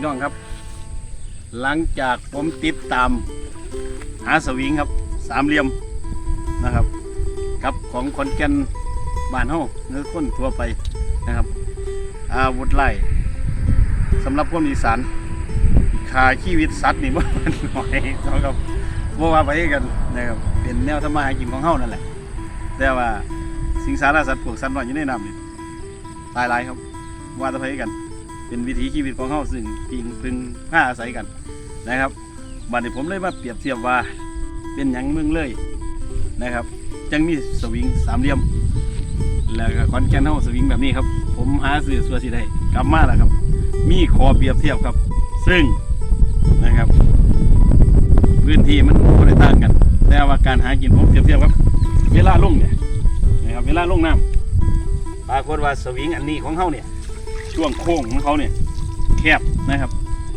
พี่น้องครับ หลังจากผมติดตามหาสวิงครับสามเหลี่ยมนะครับกับของคนแก่นบ้านเฮาเนื้อคนทั่วไปนะครับ อาวุธไล่สำหรับคนอีสานขาชีวิตสัตว์นี่บ่มันน้อยนะครับบ่ว่าไปกันนะครับเป็นแนวทำมาหากินของเฮานั่นแหละ แต่ว่าสิงสารสัตว์พวกสัตว์น้อยอยู่ในน้ำนี่ตายหลายครับว่าแตะไปกัน เป็นวิถีชีวิตของเฮาซึ่งพิงพึงผ้าอาศัยกันนะครับบัดนี้ผมเลยมาเปรียบเทียบว่าเป็นหยังเมืองเลยนะครับ จังมีสวิงสามเหลี่ยม แล้วก็คอนแกนเฮาสวิงแบบนี้ครับ ผมหาซื้อสัวสิได้กลับมาแล้วครับ มีขอเปรียบเทียบครับ ซึ่งนะครับ พื้นที่มันบ่ได้ต่างกัน แต่ว่าการหากินผมเปรียบเทียบครับ เวลาลงเนี่ยนะครับเวลาลงน้ำปรากฏว่าสวิงอันนี้ของเขาเนี่ย ช่วงโค้งของเขาเนี่ยแคบนะครับ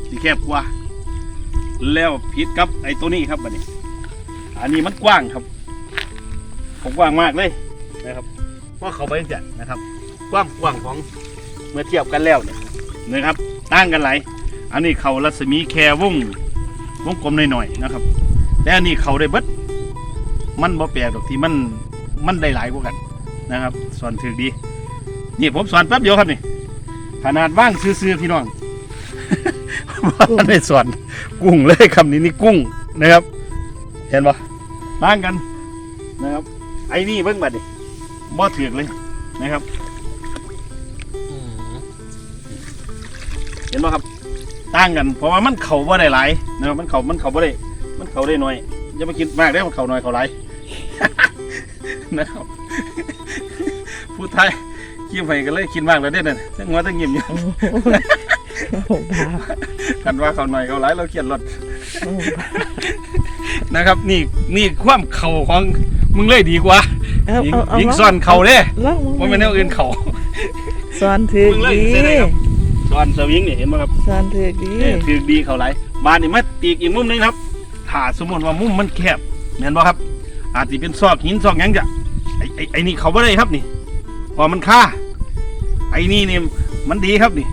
สีแคบกว่า แล้วผิดกับไอ้ตัวนี้ครับบัดนี้ อันนี้มันกว้างครับ ผมกว้างมากเลยนะครับว่าเขาไปจัดนะครับความกว้างของเมื่อเทียบกันแล้วเนี่ยนะครับต่างกันหลายอันนี้เขารัศมีแค่วงวงกลมหน่อยๆนะครับแต่อันนี้เขาได้เบิดมันบ่แปลกดอกที่มันมันได้หลายกว่ากันนะครับสอนถือดี นี่ผมสอนแป๊บเดียวครับนี่ ขนาดว่างซื้อๆพี่น้องว่าได้สอนกุ้งเลยคำนี้นี่กุ้งนะครับ เห็นปะต่างกันนะครับ ไอ้นี่เบิ่งบัดดิบ่ถือกเลยนะครับเห็นปะครับต่างกันเพราะว่ามันเข่าบ่ได้หลายนะครับมันเข่ามันเข่าบ่ได้ มันเข่าได้น้อยอย่าไปคิดมากได้อมันเข่าน้อยเข่าหลายนะครับพูดไทย คิดไปกันเลยคิดมากเลยเด้อนั่นทั้งหัวทั้งยิ้มอยู่โอ้โหบ้ากันว่าเขาหน่อยเขาหลายเราเขียนรถโอ้โหบ้านะครับ นี่นี่ความเข่าของมึงเลยดีกว่าเอายิงเอาเอายิงลองซ่อนเข่าเด้ลองมึงว่าเป็นแนวอื่นเข่าสอนถือมึงเลยดีเสียดายครับซ่อนสวิงเนี่ยเห็นไหมครับสอนถือดีเออคือดีเขาหลายบานนี่มาตีกอีกมุมหนึงครับถ้าสมมติว่ามุมมันแคบเห็นบ่ครับ อาจจะเป็นซอกหินซอกหยังจะไอ้ไอ้ไอ้นี่เขาไม่ได้ครับนี่พอมันค่า ไอ้นี่นี่มันดีครับนี่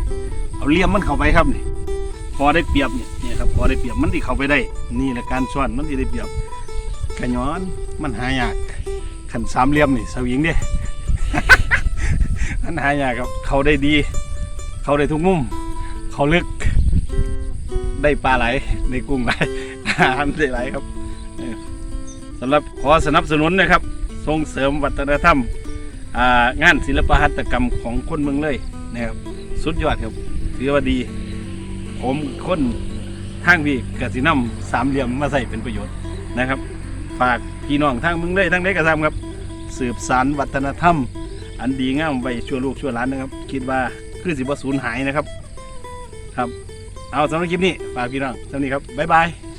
เอาเลี่ยมมันเข้าไปครับนี่ พอได้เปรียบเนี่ยเนี่ยครับพอได้เปรียบมันที่เข้าไปได้ นี่แหละการซ่อนมันที่ได้เปรียบกระย้อนมันหายากขันสามเหลี่ยมนี่สวิงเด้ มันหายากครับ เขาได้ดี เขาได้ทุกมุม เขาลึก ได้ปลาไหลได้กุ้งไหลอาหารได้ไหลครับสำหรับขอสนับสนุนนะครับ ส่งเสริมวัฒนธรรม งานศิลปหัตถกรรมของคนเมืองเลยนะครับสุดยอดครับถือว่าดี ผมคนทางพี่กสินำสามเหลี่ยมมาใส่เป็นประโยชน์นะครับ ฝากพี่น้องทางเมืองเลยทางใดก็ตามครับ สืบสารวัฒนธรรม อันดีงามไว้ชั่วลูกชั่วหลานนะครับ คิดว่าคือสิบ่สูญหายนะครับ ครับ เอาสำหรับคลิปนี้ฝากพี่น้องสำหรับนี้ครับบ๊ายบาย